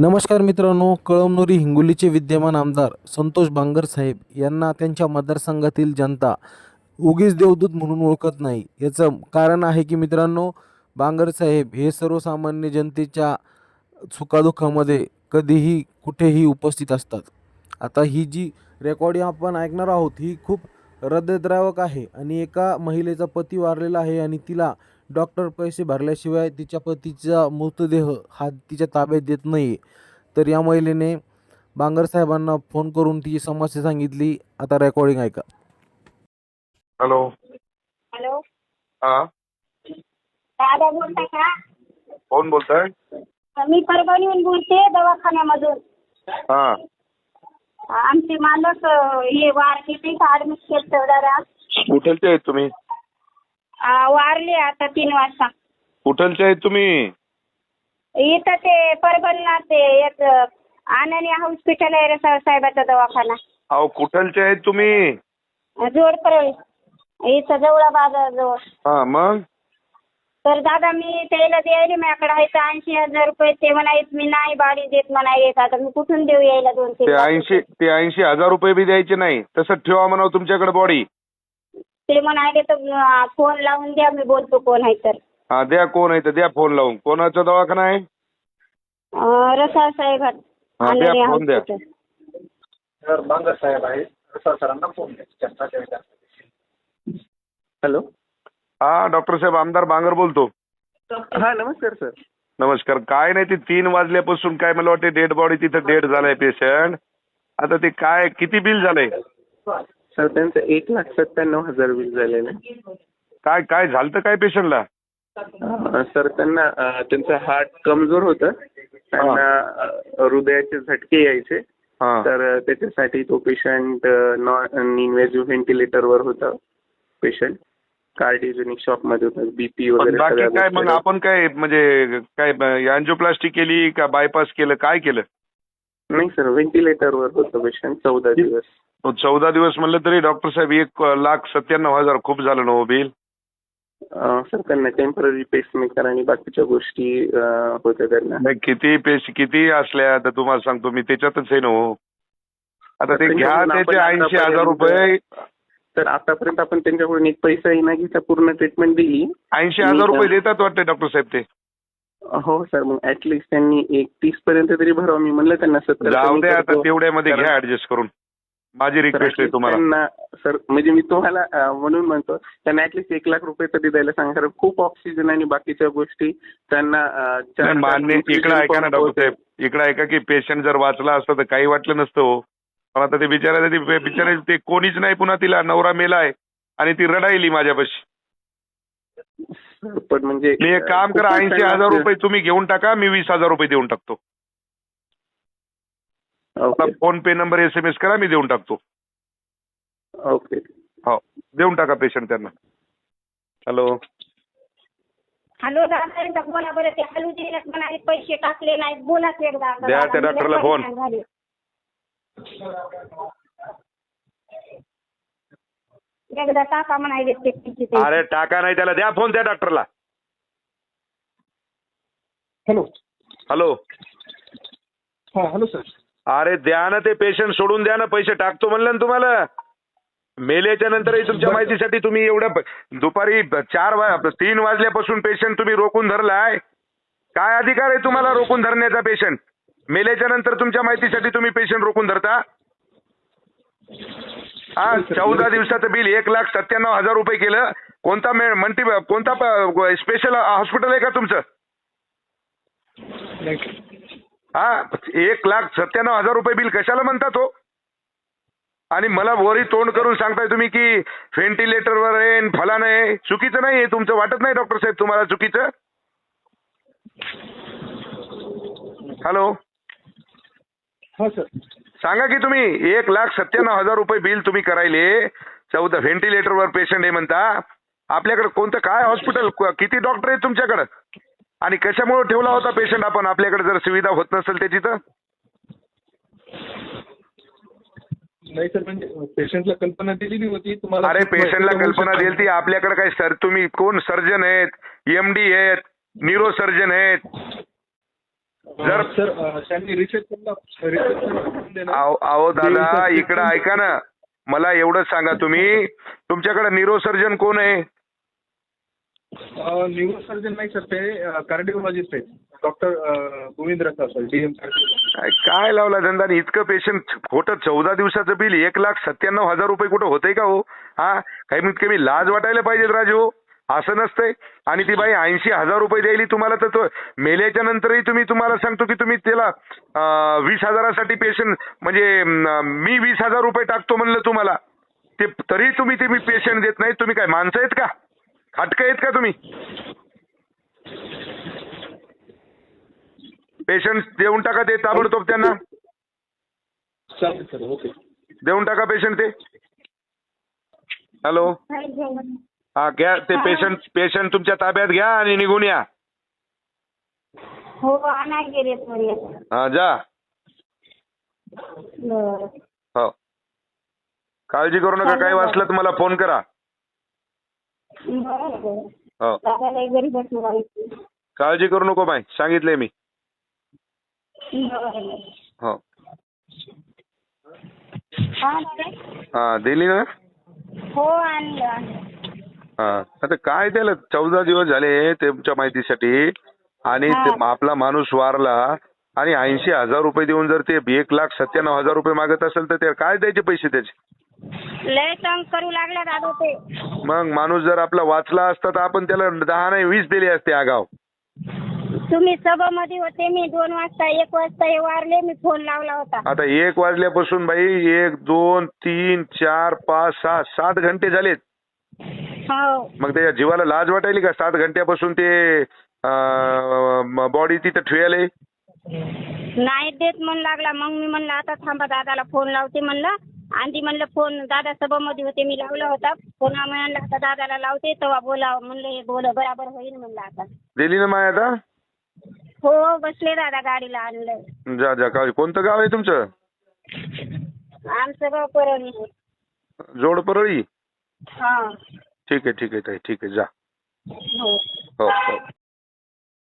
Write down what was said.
नमस्कार मित्रांनो कळमनुरी हिंगोलीचे विद्यमान आमदार संतोष बांगर साहेब यांना त्यांच्या मतदारसंघातील जनता उगीच देवदूत म्हणून ओळखत नाही. याचं कारण आहे की मित्रांनो बांगर साहेब हे सर्वसामान्य जनतेच्या सुखादुःखामध्ये कधीही कुठेही उपस्थित असतात. आता ही जी रेकॉर्डिंग आपण ऐकणार आहोत ही खूप हृदयद्रावक आहे आणि एका महिलेचा पती वारलेला आहे आणि तिला डॉक्टर पैसे भरल्याशिवाय तिच्या पतीचा मृतदेह हा तिच्या ताब्यात देत नाही तर या महिलेने बांगर साहेबांना फोन करून तिची समस्या सांगितली. आता रेकॉर्डिंग ऐका. हॅलो. हॅलो. हा. दादा बोलताय का? कोण बोलताय? मी परभणीहून बोलते दवाखान्यामधून. हा. आमचे मालक अं, हे वारले ते ऍडमिट केलं दादा. कुठलचे आहेत तुम्ही? वारले आता तीन वाजता. कुठलचे आहेत तुम्ही? इथं ते परभणीला ते एक अं, आनंदी हॉस्पिटल आहे रे सा- साहेबाचा दवाखाना. अहो कुठलचे आहेत तुम्ही? जोड परळी इथं जवळ बाजाराजवळ हा मग? तर दादा मी त्याला द्यायला माझ्याकडे आहे ऐंशी हजार रुपये. ते म्हणायत मी नाही बाडी देत म्हणायत आता मी कुठून देऊ यायला दोन ते ऐंशी? ते ऐंशी हजार रुपये बी द्यायचे नाही. तसंच ठेवा म्हणावं तुमच्याकडे बॉडी ते म्हणाले तर फोन लावून द्या मी बोलतो कोण आहे तर. हा द्या कोण आहे तर द्या फोन लावून. कोणाचा दवाखाना आहे? रसाळ साहेब. हा, द्या, फोन द्या. तर बांगर साहेब आहे. रसाळ सरांना फोन द्या. हॅलो. हा डॉक्टर साहेब आमदार बांगर बोलतो. हा नमस्कार सर. नमस्कार. काय नाही ते तीन वाजल्यापासून काय मला वाटते डेड बॉडी तिथं डेड झालाय पेशंट आता ते काय किती बिल झालंय? सर त्यांचं एक लाख सत्त्याण्णव हजार बिल झालेलं. आहे काय काय झालं काय पेशंटला? अं, सर त्यांना अं, त्यांचं हार्ट कमजोर होतं. त्यांना अं, हृदयाचे झटके यायचे. हा. तर अं, त्याच्यासाठी तो पेशंट नॉन इन्व्हेजिव्ह व्हेंटिलेटरवर होता पेशंट. कार्डिओजेनिक शॉपमध्ये होता. बीपी पण वगैरे बाकी सगळ्या काय गोष्टी. मग आपण काय म्हणजे काय अँजिओप्लास्टी केली का बायपास केलं? काय केलं? नाही सर व्हेंटिलेटरवर होतं पेशंट. चौदा दिवस. चौदा दिवस म्हणलं तरी डॉक्टर साहेब एक लाख सत्त्याण्णव हजार खूप झालं ना हो बिल. सर त्यांना टेंपररी पेसमेकर आणि बाकीच्या गोष्टी होत्या त्यांना. नाही, किती पेश किती असल्या तर तुम्हाला सांगतो मी त्याच्यातच आहे ना हो. आता ते घ्या त्याचे ऐंशी हजार रुपये. तर आतापर्यंत आपण त्यांच्याकडून एक पैसाही न घेता पूर्ण ट्रीटमेंट दिली. ऐंशी हजार रुपये देतात वाटते डॉक्टर साहेब ते? हो सर मग ऍटलिस्ट त्यांनी एक तीस पर्यंत तरी भरावं. मी म्हणलं त्यांना सत्तर जाऊ दे आता. तेवढ्यामध्ये घ्या ऍडजस्ट करून. माझी रिक्वेस्ट आहे तुम्हाला. सर म्हणजे मी तुम्हाला म्हणून म्हणतो त्यांना ऍटलिस्ट एक लाख रुपये तरी द्यायला सांगा कारण खूप ऑक्सिजन आणि बाकीच्या गोष्टी त्यांना मान्य इकडे ऐका ना डॉक्टर साहेब. इकडे ऐका की पेशंट जर वाचला असतं तर काही वाटलं नसतं हो. पण आता ते बिचारा ते बिचारे ते कोणीच नाही पुन्हा तिला नवरा मेलाय आणि ती रडायली माझ्यापाशी. पण म्हणजे काम करा ऐंशी हजार रुपये तुम्ही घेऊन टाका मी वीस हजार रुपये देऊन टाकतो. Okay PhonePe number S M S करा मी देऊन टाकतो. ओके हो देऊन टाका पेशंट त्यांना. हॅलो हॅलो दादा एकदा बोला बरं ते हॅलो दिले म्हणाले पैसे टाकले नाहीत बोलाच एकदा. आता द्या दादा, त्या मी लय डॉक्टरला फोन. परेशान झाले. एकदा टाका म्हणाले ते पैसे ते. अरे टाका नाही त्याला द्या फोन त्या डॉक्टरला हॅलो हॅलो हा हॅलो सर अरे द्या ना ते पेशंट सोडून द्या ना पैसे टाकतो म्हणलं ना तुम्हाला. मेल्याच्या नंतरही तुमच्या माहितीसाठी तुम्ही एवढं प- दुपारी ब- चार वा तीन वाजल्यापासून पेशंट तुम्ही रोखून धरलाय. काय अधिकार आहे तुम्हाला रोखून धरण्याचा पेशंट मेल्याच्या नंतर तुमच्या माहितीसाठी तुम्ही पेशंट रोखून धरता? हा चौदा दिवसाचं बिल एक लाख सत्त्याण्णव हजार रुपये केलं. कोणता मे मल्टी कोणता स्पेशल हॉस्पिटल आहे का तुमचं? हा एक लाख सत्त्याण्णव हजार रुपये बिल कशाला म्हणता तो? आणि मला वरी तोंड करून सांगताय तुम्ही की व्हेंटिलेटरवर आहे फलानं आहे चुकीचं नाही तुमचं वाटत नाही डॉक्टर साहेब तुम्हाला चुकीचं? हॅलो हो सर सांगा की तुम्ही एक लाख सत्त्याण्णव हजार रुपये बिल तुम्ही करायले चौदा व्हेंटिलेटरवर पेशंट आहे म्हणता आपल्याकडे कोणतं काय हॉस्पिटल किती डॉक्टर आहेत तुमच्याकडं? आणि कशामुळे ठेवला होता पेशंट आपण? आपल्याकडे जर सुविधा होत नसेल त्याची तर? नाही सर म्हणजे पेशंटला कल्पना दिलेली होती तुम्हाला अरे पेशंटला कल्पना दिली ती आपल्याकडे काय सर तुम्ही कोण सर्जन आहेत? एमडी आहेत न्यूरो सर्जन आहेत. जर सर त्यांनी अहो दादा इकडं ऐका ना. मला एवढंच सांगा तुम्ही. तुमच्याकडे न्यूरोसर्जन कोण आहे? न्यूरोसर्जन नाही सर ते कार्डिओलॉजिस्ट आहेत. डॉक्टर गोविंद रसा सर डीएम काय- काय लावला धंदा आणि इतकं पेशंट खोटं चौदा दिवसाचं बिल एक लाख सत्त्याण्णव हजार रुपये कुठं होतंय का हो? हा कमीत म्हणजे कमी लाज वाटायला पाहिजे राजू. असं नसतंय. आणि ती बाई ऐंशी हजार रुपये द्यायली तुम्हाला तर तो मेल्याच्या नंतरही तुम्ही तुम्हाला सांगतो की तुम्ही त्याला वीस हजारासाठी पेशंट म्हणजे मी वीस हजार रुपये टाकतो म्हणलं तुम्हाला. ते तरी तुम्ही ते मी पेशंट देत नाही. तुम्ही काय माणसं आहेत का? खाटकं आहेत का तुम्ही? पेशंट देऊन टाका ते ताबडतोब त्यांना. चालेल सर ओके. देऊन टाका पेशंट ते. हॅलो हा घ्या ते. पेशंट पेशंट तुमच्या ताब्यात घ्या आणि निघून या. हो गेले हा जा. बरं. हो. काळजी करू नका काही वाचलं तर मला फोन करा. हो. दादाला घरी काळजी करू नको बाई सांगितलंय मी. हो. हा दिली ना? हो आणलं हा. आता काय त्याला चौदा दिवस झाले तुमच्या माहितीसाठी आणि ते. आपला माणूस वारला आणि ऐंशी हजार रुपये देऊन जर ते एक लाख सत्त्याण्णव हजार रुपये मागत असेल तर ते काय द्यायचे पैसे त्याचे? लय तंग करू लागला दादा ते. मग माणूस जर आपला वाचला असता तर आपण त्याला दहा नाही वीस दिले असते आगाव. तुम्ही सभामध्ये होते मी दोन वाजता एक वाजता हे वारले मी फोन लावला होता. आता एक वाजल्यापासून बाई एक दोन तीन चार पाच सहा सात घंटे झालेत. हो. मग त्याच्या जीवाला लाज वाटायली का? सात घंट्यापासून ते बॉडी तिथं ठेवले नाही देत म्हणू लागला. मग मी म्हणलं आता थांबा दादाला फोन लावते म्हणलं. आणि म्हणलं फोन दादा सभामध्ये होते मी लावला होता. फोन म्हणलं आता दादाला लावते. तेव्हा बोला म्हणलं हे बोल बराबर होईल म्हणलं आता. दिली ना माय आता? हो बसले दादा गाडीला आणलं जा जा काळजी कोणतं गाव आहे तुमचं? आमचं गाव परळी. जोड परळी? हा. ठीक आहे ठीक आहे ताई. ठीक आहे जा. हो. हो हो.